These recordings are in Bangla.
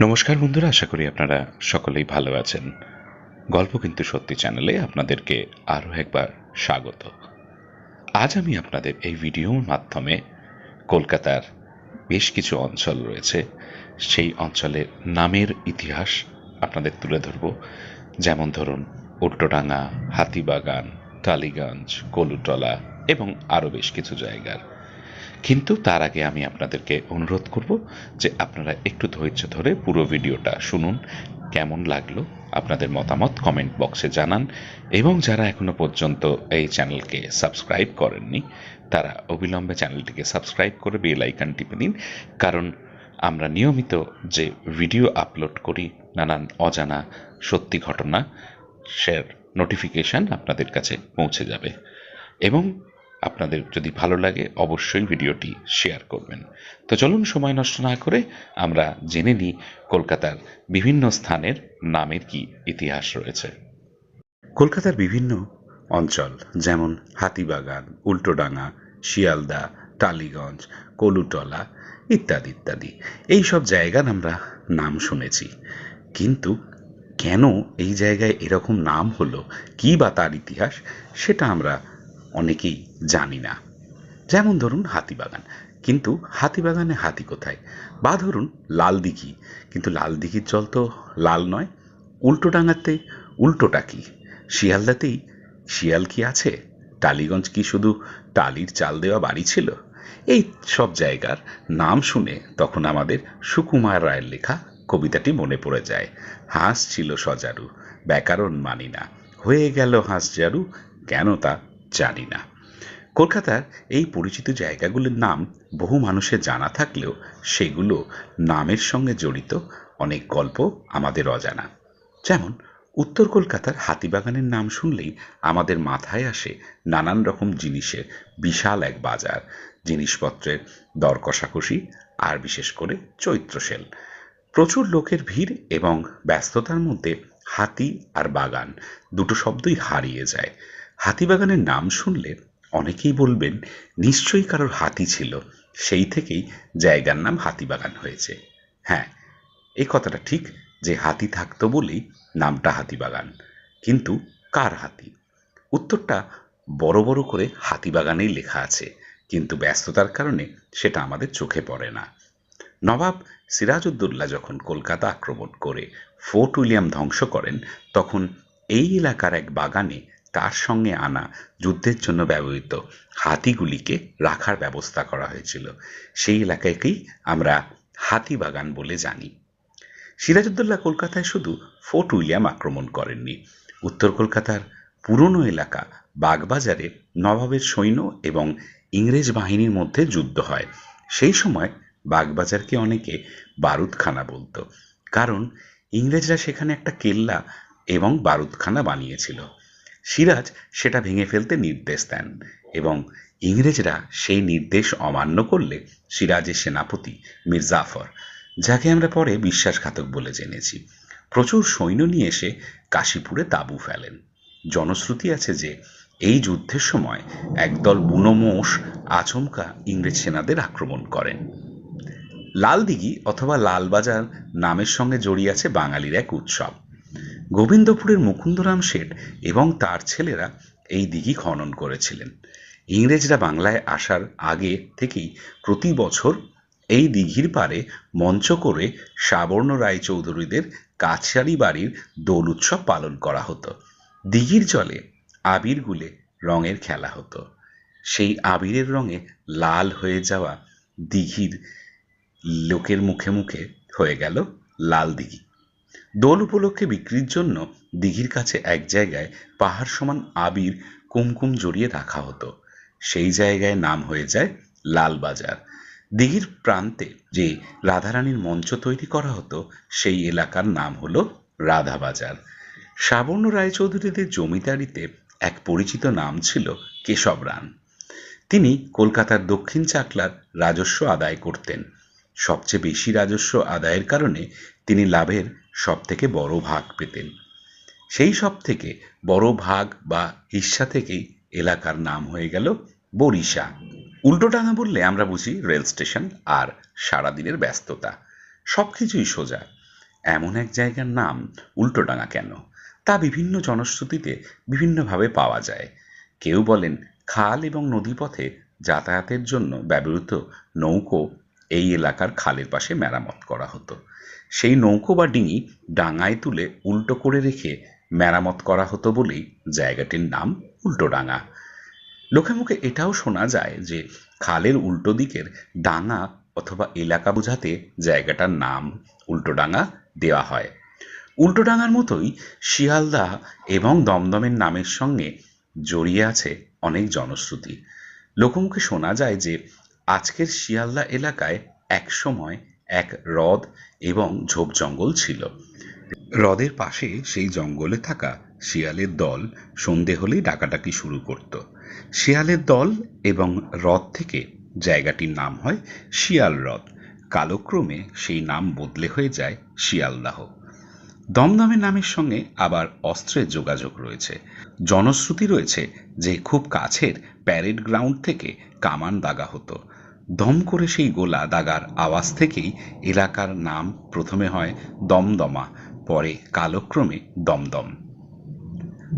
নমস্কার বন্ধুরা, আশা করি আপনারা সকলেই ভালো আছেন। গল্প কিন্তু সত্যি চ্যানেলে আপনাদেরকে আরও একবার স্বাগত। আজ আমি আপনাদের এই ভিডিওর মাধ্যমে কলকাতার বেশ কিছু অঞ্চল রয়েছে, সেই অঞ্চলের নামের ইতিহাস আপনাদের তুলে ধরব। যেমন ধরুন, উল্টোডাঙ্গা, হাতিবাগান টালিগঞ্জ কলুটলা এবং আরও বেশ কিছু জায়গার। কিন্তু তার আগে আমি আপনাদেরকে অনুরোধ করব যে আপনারা একটু ধৈর্য ধরে পুরো ভিডিওটা শুনুন, কেমন লাগল আপনাদের মতামত কমেন্ট বক্সে জানান, এবং যারা এখনও পর্যন্ত এই চ্যানেলকে সাবস্ক্রাইব করেননি, তারা অবিলম্বে চ্যানেলটিকে সাবস্ক্রাইব করে বেল আইকন টিপে দিন, কারণ আমরা নিয়মিত যে ভিডিও আপলোড করি, নানান অজানা সত্যি ঘটনা শেয়ার নোটিফিকেশান আপনাদের কাছে পৌঁছে যাবে। এবং আপনাদের যদি ভালো লাগে, অবশ্যই ভিডিওটি শেয়ার করবেন। তো চলুন সময় নষ্ট না করে আমরা জেনে নিই কলকাতার বিভিন্ন স্থানের নামের কি ইতিহাস রয়েছে। কলকাতার বিভিন্ন অঞ্চল যেমন হাতিবাগান, উল্টোডাঙ্গা, শিয়ালদা, টালিগঞ্জ, কলুটলা ইত্যাদি ইত্যাদি। এই সব জায়গার আমরা নাম শুনেছি। কিন্তু কেন এই জায়গায় এরকম নাম হলো? কি বা তার ইতিহাস? সেটা আমরা অনেকেই জানি না। যেমন ধরুন হাতিবাগান কিন্তু হাতিবাগানে হাতি কোথায়? বা ধরুন লাল দিঘি। কিন্তু লাল দিঘির জল তো লাল নয়। উল্টো ডাঙাতে উল্টোটা কি? শিয়ালদাতেই শিয়াল কি আছে? টালিগঞ্জ কি শুধু টালির চাল দেওয়া বাড়ি ছিল? এই সব জায়গার নাম শুনে তখন আমাদের সুকুমার রায়ের লেখা কবিতাটি মনে পড়ে যায়। হাঁস ছিল সজারু, ব্যাকরণ মানি না হয়ে গেল হাঁস জারু, কেন তা জানি না কলকাতার এই পরিচিত জায়গাগুলির নাম বহু মানুষের জানা থাকলেও সেগুলো নামের সঙ্গে জড়িত অনেক গল্প আমাদের অজানা। যেমন, উত্তর কলকাতার হাতিবাগানের নাম শুনলেই আমাদের মাথায় আসে নানান রকম জিনিসের বিশাল এক বাজার, জিনিসপত্রের দর কষাকষি, আর বিশেষ করে চৈত্র সেল প্রচুর লোকের ভিড় এবং ব্যস্ততার মধ্যে হাতি আর বাগান দুটো শব্দই হারিয়ে যায়। হাতিবাগানের নাম শুনলে অনেকেই বলবেন, নিশ্চয়ই কারোর হাতি ছিল। সেই থেকেই জায়গার নাম হাতিবাগান হয়েছে। হ্যাঁ এই কথাটা ঠিক যে হাতি থাকতো বলেই নামটা হাতিবাগান। কিন্তু কার হাতি? উত্তরটা বড় বড় করে হাতিবাগানেই লেখা আছে, কিন্তু ব্যস্ততার কারণে সেটা আমাদের চোখে পড়ে না। নবাব সিরাজউদ্দৌলা যখন কলকাতা আক্রমণ করে ফোর্ট উইলিয়াম ধ্বংস করেন, তখন এই এলাকার এক বাগানে তার সঙ্গে আনা যুদ্ধের জন্য ব্যবহৃত হাতিগুলিকে রাখার ব্যবস্থা করা হয়েছিল। সেই এলাকাকেই আমরা হাতিবাগান বলে জানি। সিরাজউদ্দৌলা কলকাতায় শুধু ফোর্ট উইলিয়াম আক্রমণ করেননি। উত্তর কলকাতার পুরনো এলাকা বাগবাজারে নবাবের সৈন্য এবং ইংরেজ বাহিনীর মধ্যে যুদ্ধ হয়। সেই সময় বাগবাজারকে অনেকে বারুদখানা বলতো। কারণ ইংরেজরা সেখানে একটা কেল্লা এবং বারুদখানা বানিয়েছিল। সিরাজ সেটা ভেঙে ফেলতে নির্দেশ দেন এবং ইংরেজরা সেই নির্দেশ অমান্য করলে সিরাজের সেনাপতি মির্জাফর, যাকে আমরা পরে বিশ্বাসঘাতক বলে জেনেছি। প্রচুর সৈন্য নিয়ে এসে কাশীপুরে তাঁবু ফেলেন। জনশ্রুতি আছে যে, এই যুদ্ধের সময় একদল বুনো মোষ আচমকা ইংরেজ সেনাদের আক্রমণ করেন। লালদিঘি অথবা লালবাজার নামের সঙ্গে জড়িয়ে আছে বাঙালির এক উৎসব। গোবিন্দপুরের মুকুন্দরাম শেঠ এবং তার ছেলেরা এই দিঘি খনন করেছিলেন। ইংরেজরা বাংলায় আসার আগে থেকেই প্রতি বছর এই দিঘির পারে মঞ্চ করে সাবর্ণ রায়চৌধুরীদের কাছারি বাড়ির দোল উৎসব পালন করা হতো। দিঘির জলে আবির গুলে রঙের খেলা হতো। সেই আবিরের রঙে লাল হয়ে যাওয়া দিঘির লোকের মুখে মুখে হয়ে গেল লাল দিঘি। দোল উপলক্ষে বিক্রির জন্য দিঘির কাছে এক জায়গায় পাহাড় সমান আবির কুমকুম জড়িয়ে রাখা হতো। সেই জায়গায় নাম হয়ে যায় লালবাজার দিঘির প্রান্তে যে রাধারানীর মঞ্চ তৈরি করা হতো, সেই এলাকার নাম হলো রাধাবাজার সাবর্ণ রায়চৌধুরীদের জমিদারিতে এক পরিচিত নাম ছিল কেশব রান। তিনি কলকাতার দক্ষিণ চাকলার রাজস্ব আদায় করতেন। সবচেয়ে বেশি রাজস্ব আদায়ের কারণে তিনি লাভের সব থেকে বড় ভাগ পেতেন। সেই সব থেকে বড় ভাগ বা হিস্সা থেকেই এলাকার নাম হয়ে গেল বরিশা উল্টোডাঙা বললে আমরা বুঝি রেল স্টেশন আর সারাদিনের ব্যস্ততা। সব কিছুই সোজা। এমন এক জায়গার নাম উল্টোডাঙা কেন? তা বিভিন্ন জনশ্রুতিতে বিভিন্নভাবে পাওয়া যায়। কেউ বলেন খাল এবং নদীপথে যাতায়াতের জন্য ব্যবহৃত নৌকো এই এলাকার খালের পাশে মেরামত করা হতো। সেই নৌকো বা ডিঙি ডাঙায় তুলে উল্টো করে রেখে মেরামত করা হতো বলেই জায়গাটির নাম উল্টোডাঙা লোকে মুখে এটাও শোনা যায় যে খালের উল্টো দিকের ডাঙা অথবা এলাকা বোঝাতে জায়গাটার নাম উল্টোডাঙা দেওয়া হয়। উল্টোডাঙার মতোই শিয়ালদা এবং দমদমের নামের সঙ্গে জড়িয়ে আছে অনেক জনশ্রুতি। লোকমুখে শোনা যায় যে আজকের শিয়ালদা এলাকায় একসময় এক হ্রদ এবং ঝোপ জঙ্গল ছিল। হ্রদের পাশে সেই জঙ্গলে থাকা শিয়ালের দল সন্ধে হলেই ডাকাডাকি শুরু করত। শিয়ালের দল এবং হ্রদ থেকে জায়গাটির নাম হয় শিয়াল হ্রদ। কালক্রমে সেই নাম বদলে হয়ে যায় শিয়ালদাহ। দমদমের নামের সঙ্গে আবার অস্ত্রের যোগাযোগ রয়েছে। জনশ্রুতি রয়েছে যে খুব কাছের প্যারেড গ্রাউন্ড থেকে কামান দাগা হতো। দম করে সেই গোলা দাগার আওয়াজ থেকেই এলাকার নাম প্রথমে হয় দমদমা, পরে কালক্রমে দমদম।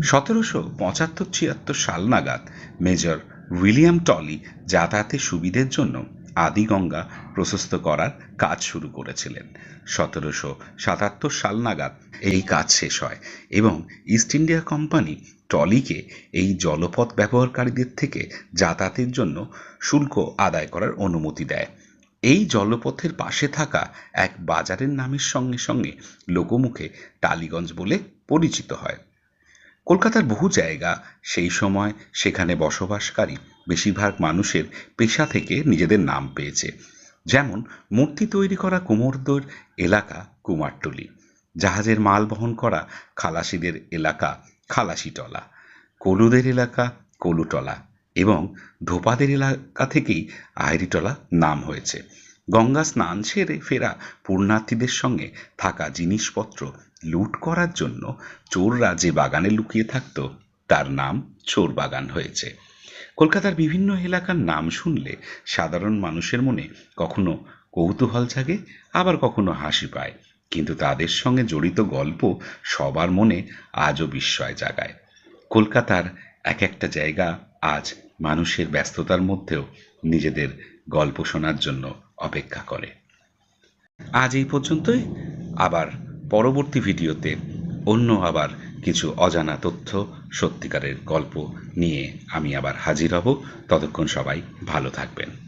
সতেরোশো পঁচাত্তর ছিয়াত্তর সাল নাগাদ মেজর উইলিয়াম টলি যাতায়াতের সুবিধের জন্য আদিগঙ্গা প্রশস্ত করার কাজ শুরু করেছিলেন। সতেরোশো সাতাত্তর সাল নাগাদ এই কাজ শেষ হয় এবং ইস্ট ইন্ডিয়া কোম্পানি টলিকে এই জলপথ ব্যবহারকারীদের থেকে যাতায়াতের জন্য শুল্ক আদায় করার অনুমতি দেয়। এই জলপথের পাশে থাকা এক বাজারের নামের সঙ্গে সঙ্গে লোকমুখে টালিগঞ্জ বলে পরিচিত হয়। কলকাতার বহু জায়গা সেই সময় সেখানে বসবাসকারী বেশিরভাগ মানুষের পেশা থেকে নিজেদের নাম পেয়েছে। যেমন, মূর্তি তৈরি করা কুমোরদের এলাকা কুমারটুলি। জাহাজের মাল বহন করা খালাসিদের এলাকা খালাসিটলা। কলুদের এলাকা কলুটলা এবং ধোপাদের এলাকা থেকেই আইরিটলা নাম হয়েছে। গঙ্গা স্নান সেরে ফেরা পুণ্যার্থীদের সঙ্গে থাকা জিনিসপত্র লুট করার জন্য চোররা যে বাগানে লুকিয়ে থাকত, তার নাম চোর বাগান হয়েছে। কলকাতার বিভিন্ন এলাকার নাম শুনলে সাধারণ মানুষের মনে কখনো কৌতূহল জাগে, আবার কখনো হাসি পায়। কিন্তু তাদের সঙ্গে জড়িত গল্প সবার মনে আজও বিস্ময় জাগায়। কলকাতার এক একটা জায়গা আজ মানুষের ব্যস্ততার মধ্যেও নিজেদের গল্প শোনার জন্য অপেক্ষা করে। আজ এই পর্যন্তই। আবার পরবর্তী ভিডিওতে অন্য আবার কিছু অজানা তথ্য সত্যিকারের গল্প নিয়ে আমি আবার হাজির হব। ততক্ষণ সবাই ভালো থাকবেন।